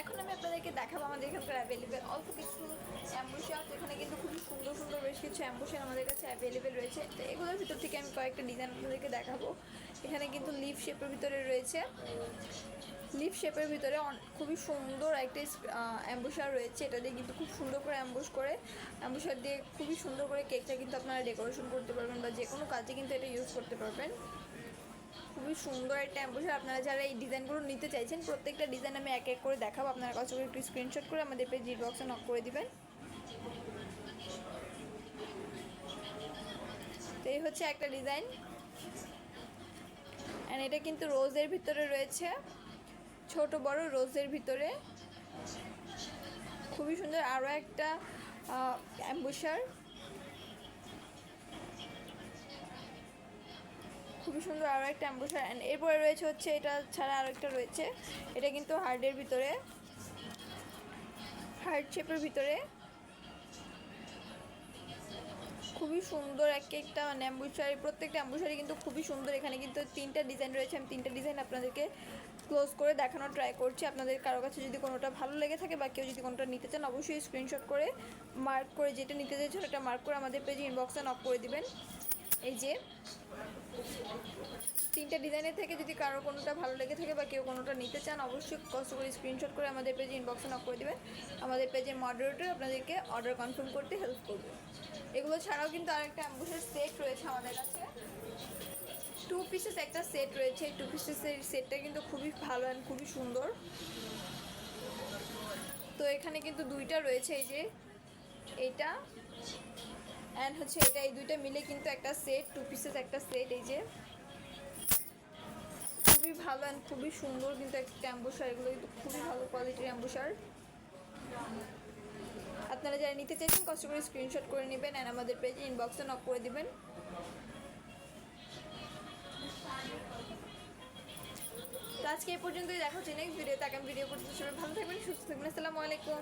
এখন আমি আপনাদেরকে দেখাবো আমাদের এখানকার অ্যাভেলেবেল অল্প কিছু অ্যাম্বুশার এখানে কিন্তু খুবই সুন্দর সুন্দর বেশ কিছু অ্যাম্বুশার আমাদের কাছে অ্যাভেলেবেল রয়েছে। তো এগুলোর ভিতর থেকে আমি কয়েকটা ডিজাইন আপনাদেরকে দেখাবো। এখানে কিন্তু লিভ শেপের ভিতরে রয়েছে। লিভ শেপের ভিতরে খুবই সুন্দর একটা অ্যাম্বুশার রয়েছে। এটা দিয়ে কিন্তু খুব সুন্দর করে অ্যাম্বুশ করে। অ্যাম্বুশার দিয়ে খুবই সুন্দর করে কেকটা কিন্তু আপনারা ডেকোরেশন করতে পারবেন বা যে কোনো কাজে কিন্তু এটা ইউজ করতে পারবেন। খুবই সুন্দর একটা অ্যাম্বুশার আপনারা যারা এই ডিজাইনগুলো নিতে চাইছেন, প্রত্যেকটা ডিজাইন আমি এক এক করে দেখাবো। আপনারা কাছে একটু স্ক্রিনশট করে আমাদের পেজ বক্সে নক করে দিবেন। তো এই হচ্ছে একটা ডিজাইন অ্যান্ড এটা কিন্তু রোজের ভিতরে রয়েছে। ছোট, বড় রোজের ভিতরে। খুবই সুন্দর আরও একটা অ্যাম্বুশার খুবই সুন্দর আরও একটা অ্যাম্বুশার অ্যান্ড এরপরে রয়েছে হচ্ছে, এটা ছাড়া আরও একটা রয়েছে। এটা কিন্তু হার্ডের ভিতরে হার্ড শেপের ভিতরে। খুবই সুন্দর এক একটা মানে অ্যাম্বুশারি প্রত্যেকটা অ্যাম্বুসারি কিন্তু খুবই সুন্দর। এখানে কিন্তু তিনটা ডিজাইন রয়েছে। আমি তিনটা ডিজাইন আপনাদেরকে ক্লোজ করে দেখানোর ট্রাই করছি। আপনাদের কারও কাছে যদি কোনোটা ভালো লেগে থাকে বা কেউ যদি কোনোটা নিতে চান, অবশ্যই স্ক্রিনশট করে মার্ক করে যেটা নিতে চাইছেন, ওটা মার্ক করে আমাদের পেজে ইনবক্সে নক করে দিবেন। এই যে, তিনটা ডিজাইনের থেকে যদি কারও কোনোটা ভালো লেগে থাকে বা কেউ কোনোটা নিতে চান, অবশ্যই কষ্ট করে স্ক্রিনশট করে আমাদের পেজে ইনবক্সে নক করে দেবেন। আমাদের পেজের মডারেটর আপনাদেরকে অর্ডার কনফার্ম করতে হেল্প করবে। এগুলো ছাড়াও কিন্তু আরেকটা অ্যাম্বুসের সেট রয়েছে আমাদের কাছে। টু পিসেস একটা সেট রয়েছে। টু পিসেসের সেটটা কিন্তু খুবই ভালো অ্যান্ড খুবই সুন্দর। তো এখানে কিন্তু দুইটা রয়েছে এই যে, এইটা অ্যান্ড হচ্ছে এটা এই দুইটা মিলে কিন্তু একটা সেট টু পিসেস একটা সেট এই যে খুবই ভালো অ্যান্ড খুবই সুন্দর কিন্তু একটা অ্যাম্বুসার এগুলো কিন্তু খুবই ভালো কোয়ালিটির অ্যাম্বুসার আপনারা যারা নিতে চাইছেন কষ্ট করে স্ক্রিনশট করে নেবেন অ্যান্ড আমাদের পেজে ইনবক্সে নক করে দেবেন। তো আজকে এই পর্যন্তই, দেখা হচ্ছে নেক্সট ভিডিওতে আগামী ভিডিও পর্যন্ত সবাই ভালো থাকবেন, সুস্থ থাকবেন। আসসালামু আলাইকুম।